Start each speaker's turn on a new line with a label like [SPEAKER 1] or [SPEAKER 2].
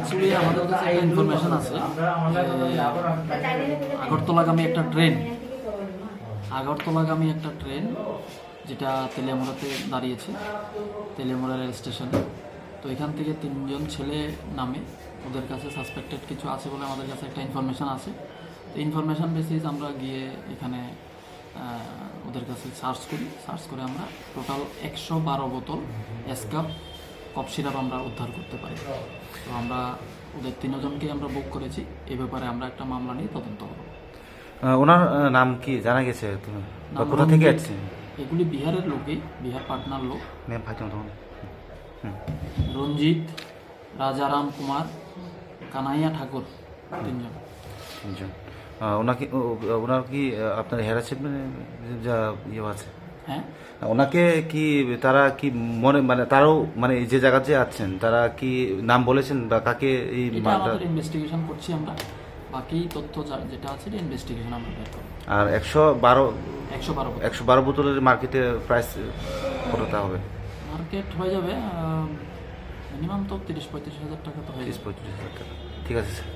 [SPEAKER 1] Actually আমাদের কাছে একটা ইনফরমেশন আছে। আগরতলাগামী একটা ট্রেন আগরতলাগামী একটা ট্রেন যেটা তেলিয়ামুড়াতে দাঁড়িয়েছে তেলিয়ামুড়া রেল স্টেশনে তো এখান থেকে তিনজন ছেলে নামে। ওদের কাছে সাসপেক্টেড কিছু আছে বলে আমাদের কাছে একটা ইনফরমেশান আছে। তো ইনফরমেশন বেসিস আমরা গিয়ে এখানে ওদের কাছে সার্চ করি। সার্চ করে আমরা টোটাল একশো বারো বোতল এসকাপ কফ সিরাপ আমরা উদ্ধার করতে পারি। তো আমরা ওদের তিনজনকে আমরা বুক করেছি। এ ব্যাপারে আমরা একটা মামলা নিয়ে তদন্ত করব।
[SPEAKER 2] ওনার নাম কি? জানা গেছে তুমি? কোথা থেকে
[SPEAKER 1] রঞ্জিত।
[SPEAKER 2] আসছে
[SPEAKER 1] এগুলি বিহারের লোকই বিহার পাটনার লোক। রঞ্জিত রাজারাম কুমার কানাইয়া ঠাকুর তিনজন।
[SPEAKER 2] তিনজন। ওনাকে ওনার কি আপনার হ্যারাসমেন্ট যা ইয়ে আছে?
[SPEAKER 1] হ্যাঁ।
[SPEAKER 2] ওনাকে কি তারা কি মনে মানে তারাও মানে যে জায়গাতে আছেন তারা কি নাম বলেছেন বা কাকে এই
[SPEAKER 1] এটা আমাদের ইনভেস্টিগেশন করছি আমরা। বাকি তথ্য যা- যেটা আছে ইনভেস্টিগেশন আমরা বের করব।
[SPEAKER 2] আর একশো বারো
[SPEAKER 1] একশো বারো
[SPEAKER 2] একশো বারো বোতলের মার্কেটে প্রাইস কতটা হবে?
[SPEAKER 1] মার্কেট হয়ে যাবে মিনিমাম তো তিরিশ পঁয়ত্রিশ হাজার টাকা তো হয়ে
[SPEAKER 2] তিরিশ
[SPEAKER 1] যাবে
[SPEAKER 2] পঁয়ত্রিশ হাজার টাকা। ঠিক আছে স্যার